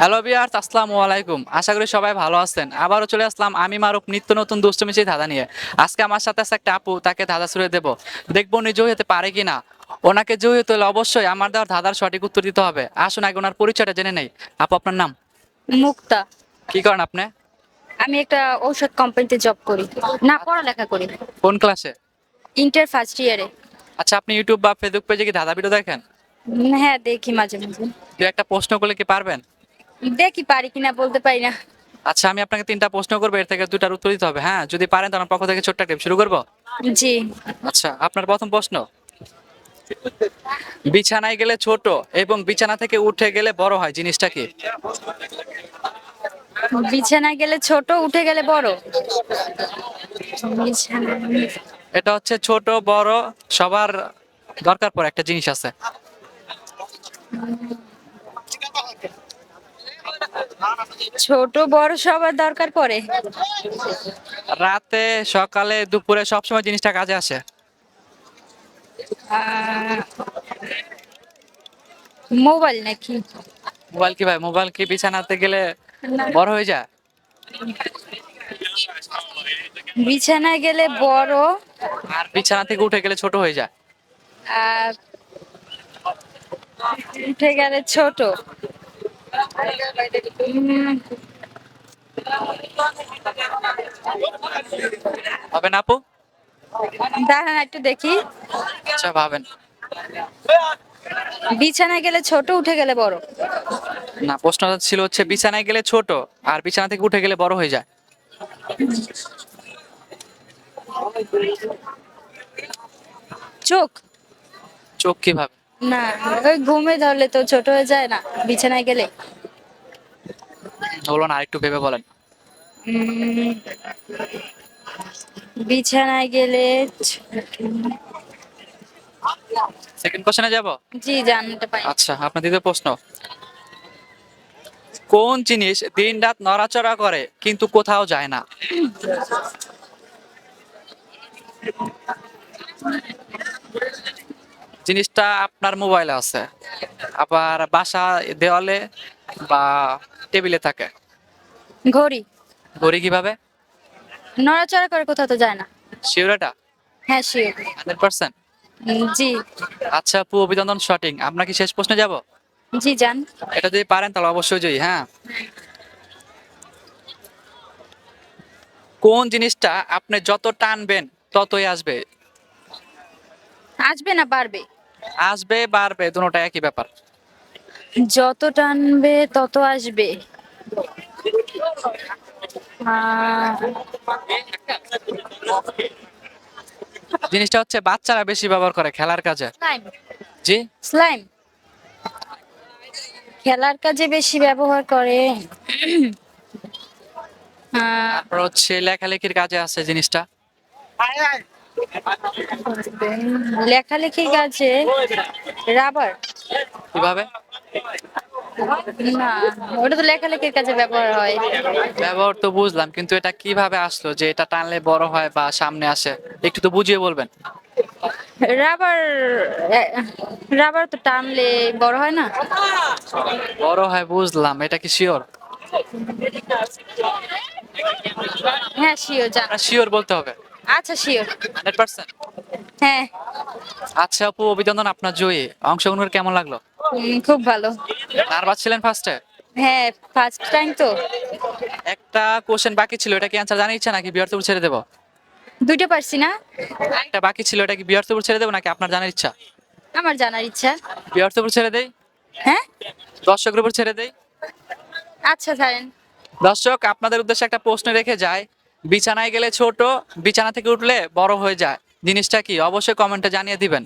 Hello বিয়ার্স আসসালামু আলাইকুম। আশা করি সবাই ভালো আছেন। আবারও চলে আসলাম আমি মারুফ নিত্য নতুন দুষ্টমিশি ধাঁধা নিয়ে। আজকে আমার সাথে আছে একটা আপু তাকে ধাঁধা ছুড়ে দেবো। দেখব উনি জয়ী হতে পারে কি না ওনাকে জয়ী হতে হলে অবশ্যই আমার দেওয়ার ধাঁধার সঠিক উত্তর দিতে হবে। আসুন আগে ওনার পরিচয়টা জেনে নেই। আপু আপনার নাম? মুক্তা। কি করেন আপনি? আমি একটা ঔষধ কোম্পানিতে জব করি। না পড়ালেখা করি। কোন ক্লাসে ইন্টার ফার্স্ট ইয়ারে আচ্ছা আপনি ইউটিউব বা ফেসবুক পেজে কি ধাঁধা ভিডিও দেখেন? হ্যাঁ দেখি মাঝে মাঝে। একটা প্রশ্ন করলে কি পারবেন? দেখি পারি কিনা বলতে পারি না। আচ্ছা আমি আপনাকে তিনটা প্রশ্ন করব এর থেকে দুটার উত্তর দিতে হবে। হ্যাঁ যদি পারেন তো আমার পক্ষ থেকে ছোট্ট টিপ শুরু করব? জি। আচ্ছা আপনার প্রথম প্রশ্ন। বিছানায় গেলে ছোট এবং বিছানা থেকে উঠে গেলে বড় হয় জিনিসটা কি? বিছানায় গেলে ছোট উঠে গেলে বড়? এটা হচ্ছে ছোট বড় সবার দরকার পড়ে একটা জিনিস আছে। ছোট বড় সবার দরকার পড়ে। রাতে সকালে দুপুরে সবসময় জিনিসটা কাজে আসে। মোবাইল নাকি? মোবাইল কি ভাই? মোবাইল কি বিছানাতে গেলে বড় হয়ে যায়? বিছানায় গেলে বড়। আর বিছানা থেকে উঠে গেলে ছোট হয়ে যায়। আর উঠে গেলে ছোট। হবে না আপু? দাঁড়ান একটু দেখি। আচ্ছা ভাবেন। বিছানায় গেলে ছোট উঠে গেলে বড়। না প্রশ্নটা ছিল হচ্ছে বিছানায় গেলে ছোট আর বিছানা থেকে উঠে গেলে বড় হয়ে যায়। চোখ। চোখ কীভাবে? না ওই ঘুমে ধরলে তো ছোট হয়ে যায় না বিছানায় গেলে। হলো না আরেকটু ভেবে বলেন। উম, বিছানায় গেলে সেকেন্ড কোশ্চেনে যাব? জি জানতে পারি। আচ্ছা আপনার দ্বিতীয় প্রশ্ন। কোন জিনিস দিন রাত নড়াচড়া করে কিন্তু কোথাও যায় না? জিনিসটা আপনার মোবাইলে আছে। আবার বাসা দেওয়ালে বা টেবিলে থাকে। ঘড়ি। ঘড়ি কীভাবে? নড়াচড়া করে কোথাও তো যায় না। শিওর এটা? হ্যাঁ শিওর। Hundred percent? জি। আচ্ছা আপু অভিনন্দন শটিং। আপনার কি শেষ প্রশ্নে যাব? জি জান এটা যদি পারেন তাহলে অবশ্যই জয়ী হ্যাঁ। কোন জিনিসটা আপনি যত টানবেন ততই আসবে? আসবে না পারবে আসবে বাড়বে দুটোটা একই ব্যাপার। যত টানবে তত আসবে। জিনিসটা হচ্ছে বাচ্চারা বেশি ব্যবহার করে খেলার কাজে। জি? স্লাইম। খেলার কাজে বেশি ব্যবহার করে। হচ্ছে লেখালেখির কাজে আছে জিনিসটা। লেখালেখির কাজে রাবার? কীভাবে? না ওটা তো লেখালেখির কাজে ব্যবহার হয়। ব্যবহার তো বুঝলাম কিন্তু এটা কীভাবে আসলো যে এটা টানলে বড় হয় বা সামনে আসে? একটু তো বুঝিয়ে বলবেন। রাবার রাবার তো টানলে বড় হয় না? বড় হয় বুঝলাম এটা কি শিওর? হ্যাঁ শিওর জান। শিওর বলতে হবে। আচ্ছা শিওর হান্ড্রেড পার্সেন্ট হ্যাঁ। আচ্ছা আপু অভিনন্দন আপনার জয়ী। অংশগ্রহণ করে কেমন লাগল? খুব ভালো। নার্ভাস ছিলেন ফার্স্টে হ্যাঁ ফার্স্ট টাইম তো। একটা কোশ্চেন বাকি ছিল এটা কি অ্যান্সার জানা ইচ্ছা নাকি বিয়ার্থপুর ছেড়ে দেবো? দুইটা পারছি না। একটা বাকি ছিল এটা কি বিয়ার্থপুর ছেড়ে দেবো নাকি আপনার জানার ইচ্ছা? আমার জানার ইচ্ছা। বিয়ার্থপুর ছেড়ে দেই? হ্যাঁ? দর্শকের উপর ছেড়ে দেই? আচ্ছা ছাড়েন। দর্শক আপনাদের উদ্দেশ্যে একটা প্রশ্ন রেখে যায়। বিছানায় গেলে ছোট, বিছানা থেকে উঠলে বড় হয়ে যায়। জিনিসটা কি? অবশ্যই কমেন্টে জানিয়ে দিবেন।